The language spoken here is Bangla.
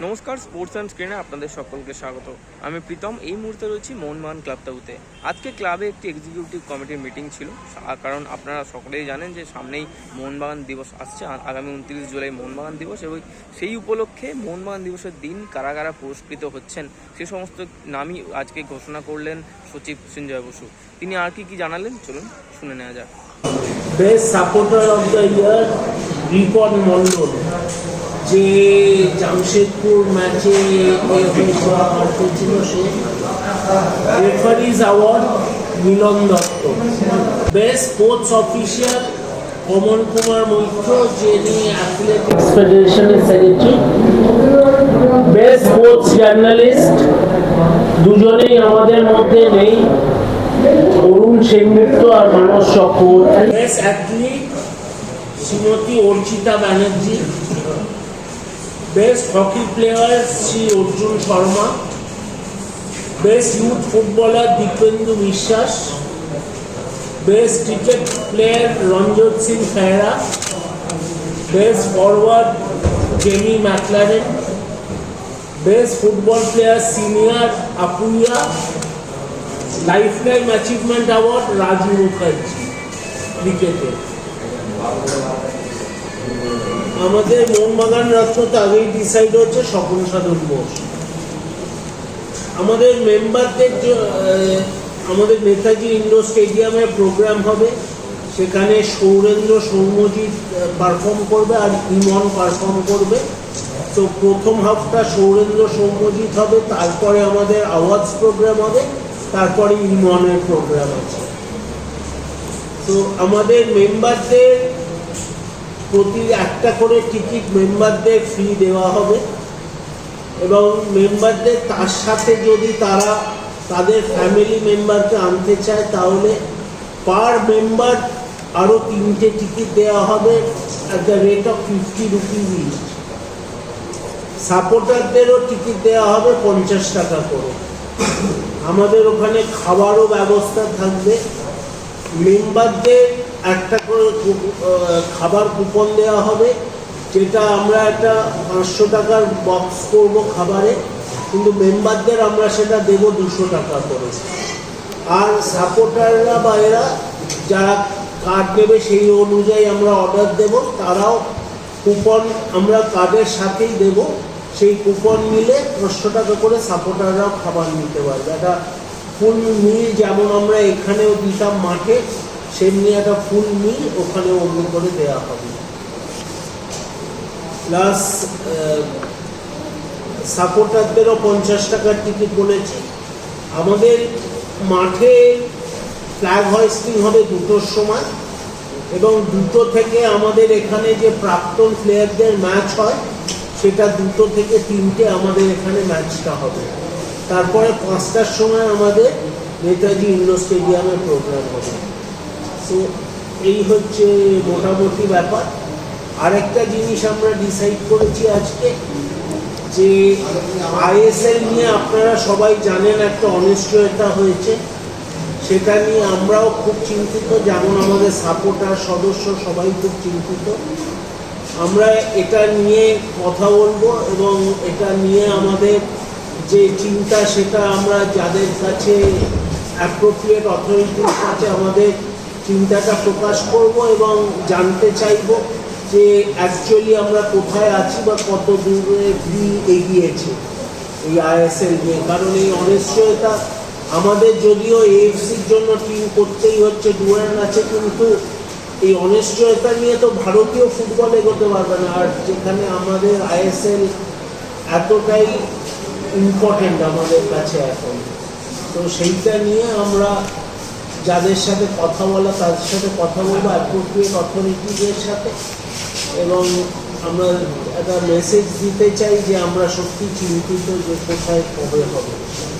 নমস্কার স্পোর্টস অ্যান্ড স্ক্রিনে আপনাদের সকলকে স্বাগত। আমি প্রীতম, এই মুহূর্তে রয়েছি মোহনবাগান ক্লাব তাবুতে। আজকে ক্লাবে একটি এক্সিকিউটিভ কমিটির মিটিং ছিল। কারণ আপনারা সকলেই জানেন যে সামনেই মোহনবাগান দিবস আসছে আগামী উনত্রিশ জুলাই মোহনবাগান দিবস, এবং সেই উপলক্ষে মোহনবাগান দিবসের দিন কারা কারা পুরস্কৃত হচ্ছেন, সে সমস্ত নামই আজকে ঘোষণা করলেন সচিব সঞ্জয় বসু। তিনি আর কি কি জানালেন? চলুন শুনে নেওয়া যাক। Best supporter of the year Ripon Mondal যে জামশেদপুর ম্যাচে ছিল সে award Milan Dutta. Best sports official Kamal Kumar Maitra, যিনি অ্যাথলেটিক্স ফেডারেশনের সেক্রেটারি বেস্ট স্পোর্টস জার্নালিস্ট। দুজনেই আমাদের মধ্যে নেই। অরুণ সেনগুপ্ত আর মানস Chakraborty. Best athlete, Shrimati Archita Banerjee. Best hockey player Shri Arjun Sharma best youth footballer Dipendu Biswas best cricket player Ranjit Singh Khehra best forward Jamie McLaren best football player senior Apuia lifetime achievement award Raju Mukherjee ক্রিকেটে আমাদের মোহনবাগান রত্ন তো আগেই ডিসাইড হচ্ছে স্বপন সাধন বোস আমাদের মেম্বারদের আমাদের নেতাজি ইন্ডোর স্টেডিয়ামে প্রোগ্রাম হবে। সেখানে সৌরেন্দ্র সৌম্যজিৎ পারফর্ম করবে আর ইমন পারফর্ম করবে। তো প্রথম হাফটা সৌরেন্দ্র সৌম্যজিৎ হবে, তারপরে আমাদের আওয়াজ প্রোগ্রাম হবে, তারপরে ইমনের প্রোগ্রাম আছে। তো আমাদের মেম্বারদের প্রতি একটা করে টিকিট মেম্বারদের ফ্রি দেওয়া হবে এবং মেম্বারদের তার সাথে যদি তারা তাদের ফ্যামিলি মেম্বারকে আনতে চায় তাহলে পার মেম্বার আরও তিনটে টিকিট দেওয়া হবে at the rate of fifty rupees each সাপোর্টারদেরও ticket দেওয়া হবে পঞ্চাশ টাকা করে। আমাদের ওখানে খাবারও ব্যবস্থা থাকবে। মেম্বারদের একটা করে খাবার কুপন দেওয়া হবে, যেটা আমরা একটা পাঁচশো টাকার বক্স করব খাবারে, কিন্তু মেম্বারদের আমরা সেটা দেবো দুশো টাকা করে। আর সাপোর্টাররা বা এরা যারা কার্ড নেবে সেই অনুযায়ী আমরা অর্ডার দেব, তারাও কুপন আমরা কার্ডের সাথেই দেব। সেই কুপন মিলে পাঁচশো টাকা করে সাপোর্টাররাও খাবার নিতে পারবে। একটা ফুল মিল যেমন আমরা এখানেও দিতাম মাঠে সেমনি একটা ফুল মিল, ওখানেও অন্য করে দেওয়া হবে। প্লাস সাপোর্টারদেরও পঞ্চাশ টাকার টিকিট বলেছি। আমাদের মাঠে ফ্ল্যাগ হয়েস্টিং হবে দুটোর সময় এবং দুটো থেকে আমাদের এখানে যে প্রাক্তন প্লেয়ারদের ম্যাচ হয়, সেটা দুটো থেকে তিনটে আমাদের এখানে ম্যাচটা হবে। তারপরে পাঁচটার সময় আমাদের নেতাজি ইন্ডোর স্টেডিয়ামে প্রোগ্রাম হবে। তো এই হচ্ছে মোটামুটি ব্যাপার। আরেকটা জিনিস আমরা ডিসাইড করেছি আজকে, যে আইএসএল নিয়ে আপনারা সবাই জানেন একটা অনিশ্চয়তা হয়েছে। সেটা নিয়ে আমরাও খুব চিন্তিত, যেমন আমাদের সাপোর্টার সদস্য সবাই খুব চিন্তিত। আমরা এটা নিয়ে কথা বলব এবং এটা নিয়ে আমাদের যে চিন্তা, সেটা আমরা যাদের কাছে অ্যাপ্রোপ্রিয়েট অথরিটির কাছে আমাদের চিন্তাটা প্রকাশ করব এবং জানতে চাইব যে অ্যাকচুয়ালি আমরা কোথায় আছি বা কত দূরে এগিয়েছে এই আইএসএল নিয়ে। কারণ এই অনিশ্চয়তা আমাদের যদিও এএফসির জন্য টিম করতেই হচ্ছে ডুয়ান আছে কিন্তু এই অনিশ্চয়তা নিয়ে তো ভারতীয় ফুটবল এগোতে পারবে না। আর যেখানে আমাদের আইএসএল এতটাই ইম্পর্টেন্ট আমাদের কাছে এখন। তো সেইটা নিয়ে আমরা যাদের সাথে কথা বলা, তাদের সাথে কথা বলব অ্যাপ্রোপ্রিয়েট অর্থনীতিদের সাথে। এবং আমরা একটা মেসেজ দিতে চাই যে আমরা সত্যি চিন্তিত যে কোথায় কবে হবে।